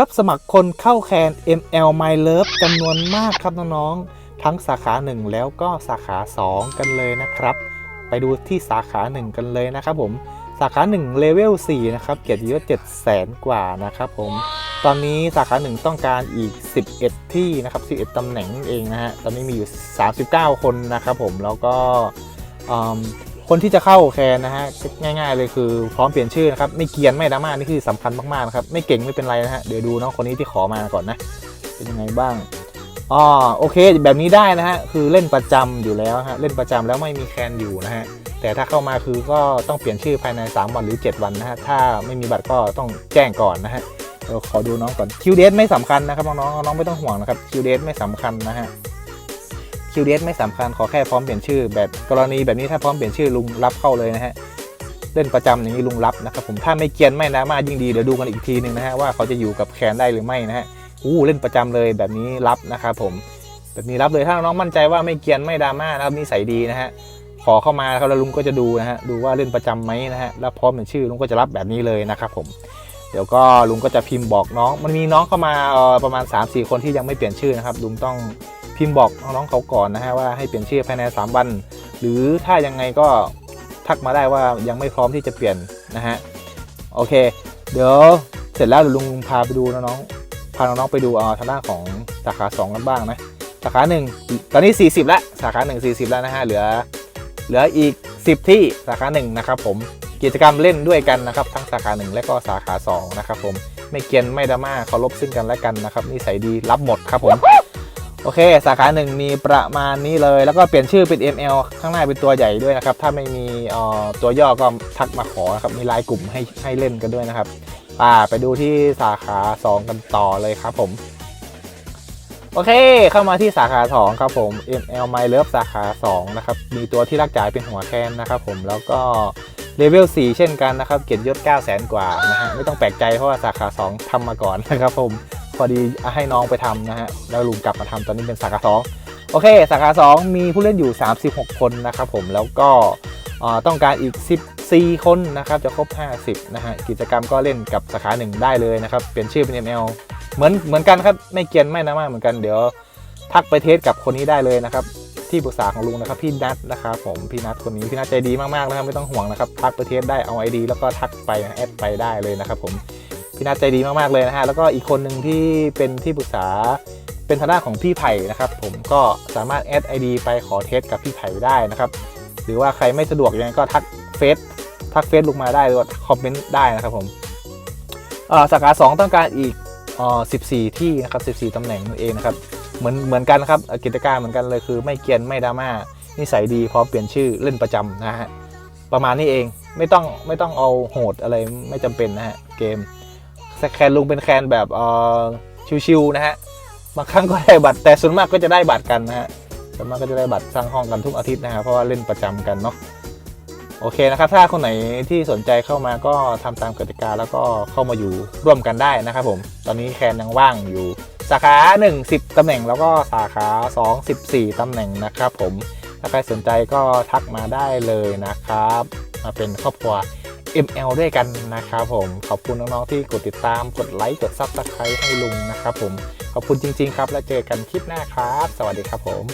รับสมัครคนเข้าแคน ML My Love จำนวนมากครับน้องๆ ทั้งสาขา 1 แล้วก็สาขา 2 กันเลยนะครับ ไปดูที่สาขา 1 กันเลยนะครับผม สาขา1เลเวล4นะครับ เกียรติยศ7แสนกว่านะครับผม ตอนนี้สาขา 1 ต้องการอีก 11 ที่นะครับ 11ตำแหน่งเองนะฮะ ตอนนี้มีอยู่ 39 คนนะครับผม แล้วก็อืม คนที่จะเข้าแคนนะฮะง่าย ๆ เลยคือพร้อมเปลี่ยนชื่อนะครับไม่เกียนไม่ดราม่านี่คือสำคัญมากๆนะครับไม่เก่งไม่เป็นไรนะฮะเดี๋ยวดูน้องคนนี้ที่ขอมาก่อนนะเป็นยังไงบ้างอ๋อโอเคแบบนี้ได้นะฮะคือเล่นประจำอยู่แล้วฮะเล่นประจำแล้วไม่มีแคนอยู่นะฮะแต่ถ้าเข้ามาคือก็ต้องเปลี่ยนชื่อภายใน 3 วันหรือ 7 วันนะฮะถ้าไม่มีบัตรก็ต้องแจ้งก่อนนะฮะเดี๋ยวขอดูน้องก่อนคิวเดไม่สำคัญนะครับน้องๆน้องไม่ต้องห่วงนะครับคิวเดไม่สำคัญนะฮะ คิวเดไม่สำคัญขอแค่พร้อมเปลี่ยนชื่อ แบบกรณีแบบนี้ถ้าพร้อมเปลี่ยนชื่อลุงรับเข้าเลยนะฮะเล่นประจำอย่างนี้ลุงรับนะครับผมถ้าไม่เกียนไม่นะมายิ่งดีเดี๋ยวดูกันอีกทีหนึ่งนะฮะว่าเขาจะอยู่กับแคนได้หรือไม่นะฮะอู้เล่นประจำเลยแบบนี้รับนะครับผมแบบนี้รับเลยถ้าน้องมั่นใจว่าไม่เกียนไม่ดราม่านะครับนิสัยดีนะฮะขอเข้ามาครับแล้วลุงก็จะดูนะฮะดูว่าเล่นประจำไหมนะฮะแล้วพร้อมเป็นชื่อลุงก็จะรับแบบนี้เลยนะครับผมเดี๋ยวก็ลุงก็จะพิมพ์บอกน้อง มันมีน้องเข้ามาประมาณ 3-4 คนที่ยังไม่เปลี่ยนชื่อนะครับลุงต้อง พิมพ์บอกน้องเขาก่อนนะฮะว่าให้เปลี่ยนชื่อภายใน 3 วัน หรือถ้ายังไงก็ทักมาได้ว่ายังไม่พร้อมที่จะเปลี่ยนนะฮะโอเค เดี๋ยวเสร็จแล้วเดี๋ยวลุงพาไปดูน้องๆพาน้องๆไปดูเอาทางด้านของสาขา 2 กันบ้างนะสาขา 1 ตอนนี้ 40 แล้วสาขา 1 40 แล้วนะฮะเหลือเหลืออีก 10 ที่สาขา 1 นะครับผมกิจกรรมเล่นด้วยกันนะครับ ทั้งสาขา 1 และก็สาขา 2 นะครับผมไม่เกียนไม่ดราม่าเคารพซึ่งกันและกันนะครับนิสัยดีรับหมดครับผม โอเค สาขา1มีประมาณนี้เลย แล้วก็เปลี่ยนชื่อเป็น ML ข้างหน้าเป็นตัวใหญ่ด้วยนะครับ ถ้าไม่มีตัวย่อก็ทักมาขอครับ มีไลน์กลุ่มให้ให้เล่นกันด้วยนะครับอ่าไปดูที่สาขา 2 กันต่อเลยครับผม โอเค เข้ามาที่สาขา 2 ครับผม ML My Love สาขา 2 นะครับ มีตัวที่รักจ่ายเป็นหัวแคนนะครับผม แล้วก็เลเวล 4 เช่นกันนะครับ เกียรติยศ9 0 0 0 0กว่านะฮะ ไม่ต้องแปลกใจเพราะว่าสาขา 2ทำมาก่อนนะครับผม อดีให้น้องไปทำนะฮะแล้วลุงกลับมาทำตอนนี้เป็นสาขา2โอเคสาขา2มีผู้เล่นอยู่ 36 คนนะครับผมแล้วก็ต้องการอีก 14 คนนะครับจะครบ 50นะฮะกิจกรรมก็เล่นกับสาขา1ได้เลยนะครับเปลี่ยนชื่อเป็น ML เหมือนเหมือนกันครับไม่เกียนไม่นะมากเหมือนกันเดี๋ยวทักไปเทสกับคนนี้ได้เลยนะครับที่ปรึกษาของลุงนะครับพี่นัทนะครับผมพี่นัทคนนี้พี่นัทใจดีมากๆนะครับไม่ต้องห่วงนะครับทักไปเทสได้เอาไอดีแล้วก็ทักไปแอดไปได้เลยนะครับผม พี่นัทใจดีมากๆเลยนะฮะแล้วก็อีกคนหนึ่งที่เป็นที่ปรึกษาเป็นทางด้านของพี่ไผ่นะครับ ผมก็สามารถแอดไอดีไปขอเทสกับพี่ไผ่ได้นะครับ หรือว่าใครไม่สะดวกยังไงก็ทักเฟซทักเฟซลงมาได้หรือว่าคอมเมนต์ได้นะครับผมอ่อสาขา2ต้องการอีกอ่อ14 ที่นะครับ14ตำแหน่งนั่นเองนะครับเหมือนเหมือนกันครับกิจการเหมือนกันเลยคือ ไม่เกียนไม่ดราม่านิสัยดีพร้อมเปลี่ยนชื่อเล่นประจำนะฮะประมาณนี้เองไม่ต้องไม่ต้องเอาโหดอะไรไม่จำเป็นนะฮะเกม แคนลุงเป็นแคนแบบเอ่อชิวๆนะฮะบางครั้งก็ได้บัตรแต่ส่วนมากก็จะได้บัตรกันนะฮะส่วนมากก็จะได้บัตรสร้างห้องกันทุกอาทิตย์นะฮะเพราะว่าเล่นประจำกันเนาะโอเคนะครับ ถ้าคนไหนที่สนใจเข้ามาก็ทำตามกติกาแล้วก็เข้ามาอยู่ร่วมกันได้นะครับผมตอนนี้แคนยังว่างอยู่สาขา 1 10 ตำแหน่งแล้วก็สาขา 2 14 ตำแหน่งนะครับผมถ้าใครสนใจก็ทักมาได้เลยนะครับ มาเป็นครอบครัว ML ด้วยกันนะครับผม ขอบคุณน้องๆที่กดติดตาม กดไลค์ กดซับสไครต์ให้ลุงนะครับผม ขอบคุณจริง ๆ ครับ แล้วเจอกันคลิปหน้าครับ สวัสดีครับผม